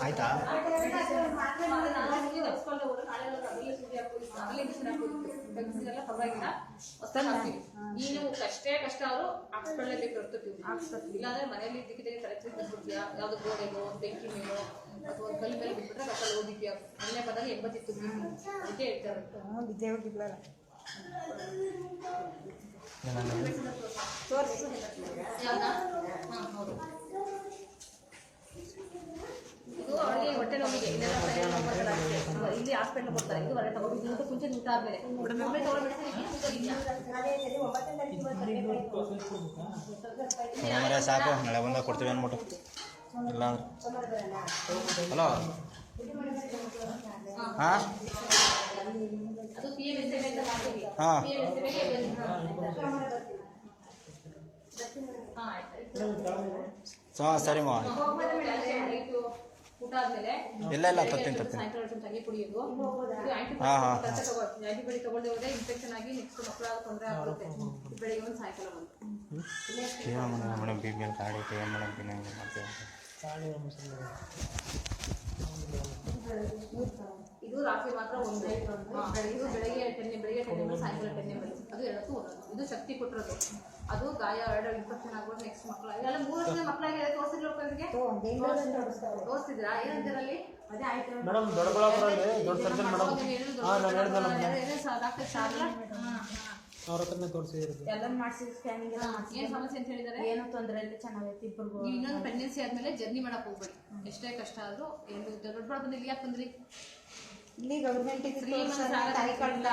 ಆಯ್ತಾ? ನೀನು ಕಷ್ಟೇ ಕಷ್ಟ ಅವರು ಹಾಕ್ಸ್ಕೊಳ್ಳೇಬೇಕು ಇರ್ತೀವಿ ಇಲ್ಲಾಂದ್ರೆ ಮನೆಯಲ್ಲಿ ಇದ್ದಕ್ಕಿದ್ದಾಗ ತಲೆ ತಿರ್ಗಿಸ್ಬಿಡ್ತೀಯ ಯಾವ್ದು ಬೆಂಕಿ ಮೇಲೋ ಅಥವಾ ಕಲ್ಲು ಮೇಲೆ ಬಿಟ್ಬಿಟ್ರೆ ಕಟ್ಟಲ್ಲಿ ಓದಿದ್ಯಾ ಮನೆ ಬಂದಾಗ ಎಂಬತ್ತಿತ್ತು ಅದಕ್ಕೆ ಹೇಳ್ತಾರೆ ಬಿದ್ದೆ ಹೋಗಿದ್ಲಲ್ಲ ಯಾವ್ದಾ? ಹಾ, ಹೌದು. ಇದು ಅವಳಿಗೆ ಹೊಟ್ಟೆ ನೋವಿಗೆ ಇಲ್ಲಿ ಹಾಸ್ಪಿಟಲ್ ಕೊಡ್ತಾರೆ ಇದು ಹೊರಗೆ ತಗೊಂಡು ಇದು ಊಟ ಮುಂಚೆ ಊಟ ಆದ್ಮೇಲೆ ಒಮ್ಮೆ ತಗೊಂಡ್ಬಿಡ್ತೀನಿ ಮರೆ ಸಾಕು ನಾಳೆ ಬಂದ ಕೊಡ್ತೀವಿ ಅನ್ಬಿಟ್ಟು ಇಲ್ಲಾಂದ್ರೆ ಹಲೋ ಹಾಂ ಹಾ. ಪಿ ಎಂ ಎಸ್ ಹಾ ಆಯ್ತು ಹಾಂ ಸರಿ ಮಾ ಆಯ್ತು. ಊಟ ಆದ್ಮೇಲೆ ಇಲ್ಲ ಇಲ್ಲ ತತ್ತೀನಿ ತತ್ತೀನಿ ಸರಿ ಹೊತ್ತು ತಣ್ಣಗೆ ಎಲ್ಲ ಇದು ಆಂಟಿಬಯೋಟಿಕ್ ಹಾ, ಹಾ, ಮಕ್ಕಳಾಗ ತೊಂದರೆ ಆಗುತ್ತೆ ಬೆಳಿಗ್ಗೆ ಒಂದು ಸಾಯಂಕಾಲ ಬಂದು ಏನು ಮೇಡಮ್ ಮೇಡಮ್ ಬಿ ಏನು ಮೇಡಮ್ ಹಿಂಗೆ ಮಾಡ್ತೀವಿ ಇದು ರಾತ್ರಿ ಮಾತ್ರ ಒಂದೇ ಇದು ಬೆಳಗ್ಗೆ ಟೆನ್ನೆ ಬೆಳಗ್ಗೆ ಟೆನ್ನೆ ಸಾಯಂಕಾಲ ಟೆನ್ನೆ ಬರುತ್ತೆ ಅದು ಎರಡಕ್ಕೂ ಒಂದೊಂದು ಇದು ಶಕ್ತಿ ಕೊಟ್ಟಿರೋದು. ಅದು ಗಾಯ ಎರಡು ಇನ್ಫೆಕ್ಷನ್ ಆಗ್ಬೋದು ನೆಕ್ಸ್ಟ್ ಮಕ್ಕಳ ಎಲ್ಲ ಮೂರು ವರ್ಷದ ಮಕ್ಕಳಿಗೆ ತೋರಿಸಿದ್ರು ಒಬ್ಬರಿಗೆ ತೋರಿಸಿದ್ರಾ? ಏನಂತೀರಲ್ಲಿ? ಅದೇ ಆಯ್ತು. ಮೇಡಮ್ ದೊಡ್ಡಬಳ್ಳಾಪುರಲ್ಲಿ ದೊಡ್ಡ ಸರ್ಜನ್ ಮೇಡಮ್. ಹಾಂ ನಾನು ಹೇಳಿದ್ನಲ್ಲ ಡಾಕ್ಟರ್ ಶಾರದಾ ಅವ್ರ ಹತ್ರನೇ ತೋರಿಸಿದ್ರು ಎಲ್ಲ ಮಾಡ್ಸಿ ಸ್ಕ್ಯಾನಿಂಗ್ ಎಲ್ಲ ಮಾಡ್ಸಿ ಏನ್ ಸಮಸ್ಯೆ ಅಂತ ಹೇಳಿದಾರೆ? ಏನೋ ತೊಂದರೆ ಇಲ್ಲ ಚೆನ್ನಾಗೈತಿ ಇಬ್ಬರಿಗೂ ನೀವು ಇನ್ನೊಂದು ಪ್ರೆಗ್ನೆನ್ಸಿ ಆದ್ಮೇಲೆ ಜರ್ನಿ ಮಾಡಕ್ ಹೋಗ್ಬೇಡಿ. ಎಷ್ಟೇ ಕಷ್ಟ ಆದ್ರೂ ಏನು ದೊಡ್ಡ ಬಂದು ಇಲ್ಲಿ ಯಾಕೆ ಬಂದ್ರಿ? ಇಲ್ಲಿ ಗೌರ್ಮೆಂಟಿಗೆ ಅಲ್ಲೇ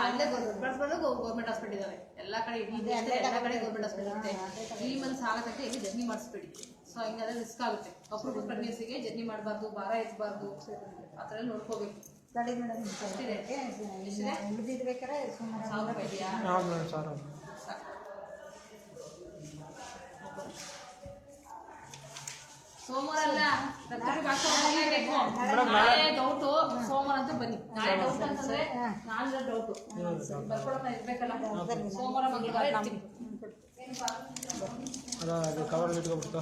ಅಲ್ಲೇ ಗೌರ್ಮೆಂಟ್ ಹಾಸ್ಪಿಟಲ್ ಇದಾವೆ. ಎಲ್ಲ ಕಡೆ ಇದೆ ಎಲ್ಲ ಕಡೆ ಗೌರ್ಮೆಂಟ್ ಹಾಸ್ಪಿಟಲ್ ಇದೆ ತ್ರೀ ಮಂತ್ಸ್ ಆಗತಕ್ಕ ಇಲ್ಲಿ ಜರ್ನಿ ಮಾಡಿಸ್ಬೇಡಿ. ಸೊ ಹಿಂಗಾದ್ರೆ ರಿಸ್ಕ್ ಆಗುತ್ತೆ. ಅಪ್ರೂವ್ ಪ್ರೆಗ್ನೆನ್ಸಿಗೆ ಜರ್ನಿ ಮಾಡಬಾರ್ದು ಭಾರ ಎತ್ತಬಾರ್ದು ಆ ಥರ ನೋಡ್ಕೋಬೇಕು. ತಡಿ. ಸೋಮವಾರ ಅಲ್ಲ ಡೌಟು ಸೋಮವಾರ ಅಂತ ಬನ್ನಿ ಡೌಟ್ ಅಂತಂದ್ರೆ ಬರ್ಕೊಳಕ ಇರ್ಬೇಕಲ್ಲ ಸೋಮವಾರ ಮಂಗಳವಾರ ಕವರ್ ಇಟ್ಕೊಬಿಡ್ತು